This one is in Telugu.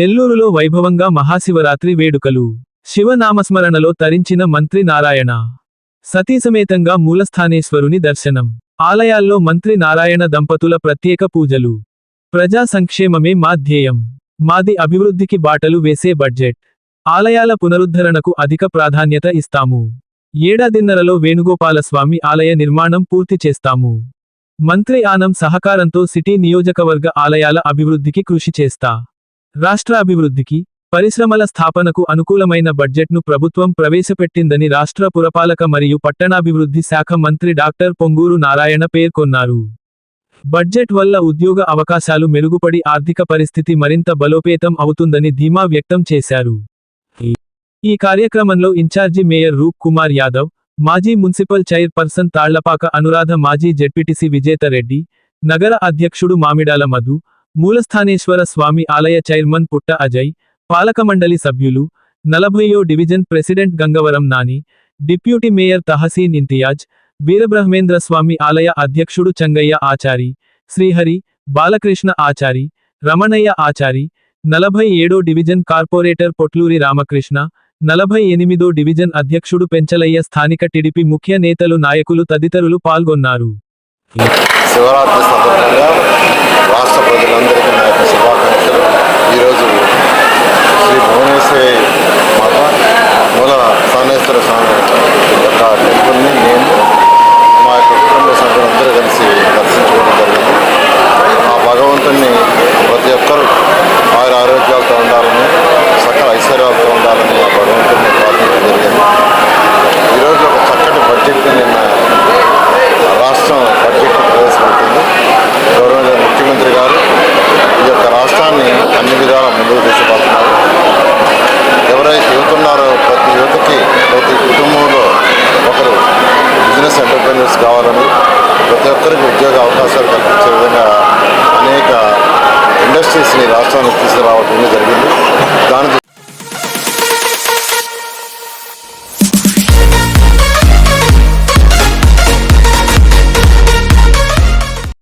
నెల్లూరులో వైభవంగా మహాశివరాత్రి వేడుకలు. శివనామస్మరణలో తరించిన మంత్రి నారాయణ. సతీసమేతంగా మూలస్థానేశ్వరుని దర్శనం. ఆలయాల్లో మంత్రి నారాయణ దంపతుల ప్రత్యేక పూజలు. ప్రజా సంక్షేమమే మా ధ్యేయం. మాది అభివృద్ధికి బాటలు వేసే బడ్జెట్. ఆలయాల పునరుద్ధరణకు అధిక ప్రాధాన్యత ఇస్తాము. ఏడాదిన్నరలో వేణుగోపాలస్వామి ఆలయ నిర్మాణం పూర్తి చేస్తాము. మంత్రి ఆనం సహకారంతో సిటీ నియోజకవర్గ ఆలయాల అభివృద్ధికి కృషి చేస్తా. రాష్ట్ర అభివృద్ధికి పరిశ్రమల స్థాపనకు అనుకూలమైన బడ్జెట్ను ప్రభుత్వం ప్రవేశపెట్టిందని రాష్ట్ర పురపాలక మరియు పట్టణాభివృద్ధి శాఖ మంత్రి డాక్టర్ పొంగూరు నారాయణ పేర్కొన్నారు. బడ్జెట్ వల్ల ఉద్యోగ అవకాశాలు మెరుగుపడి ఆర్థిక పరిస్థితి మరింత బలోపేతం అవుతుందని ధీమా వ్యక్తం చేశారు. ఈ కార్యక్రమంలో in charge mayor Roop Kumar Yadav మాజీ మున్సిపల్ చైర్పర్సన్ తాళ్ళపాక అనురాధ మాజీ జెడ్పీటీసీ విజేతరెడ్డి నగర అధ్యక్షుడు మామిడాల మధు మూలస్థానేశ్వర స్వామి ఆలయ చైర్మన్ పుట్ట అజయ్ పాలకమండలి సభ్యులు నలభయో division president Gangavaram Nani deputy mayor Tahseen Imtiaz Veerabrahmendra Swamy ఆలయ అధ్యక్షుడు చంగయ్య ఆచారి శ్రీహరి బాలకృష్ణ ఆచారి రమణయ్య ఆచారి నలభై ఏడో డివిజన్ కార్పొరేటర్ పొట్లూరి రామకృష్ణ నలభై ఎనిమిదో డివిజన్ అధ్యక్షుడు పెంచలయ్య స్థానిక టిడిపి ముఖ్య నేతలు నాయకులు తదితరులు పాల్గొన్నారు. శివరాత్రి సందర్భంగా రాష్ట్ర ప్రజలందరూ ముందుకు తీసుకుపోతున్నారు ఎవరైతే యువత ఉన్నారో ప్రతి యువతకి ప్రతి కుటుంబంలో ఒకరు బిజినెస్ ఎంటర్ప్రీనర్స్ కావాలని ప్రతి ఒక్కరికి ఉద్యోగ అవకాశాలు కల్పించే విధంగా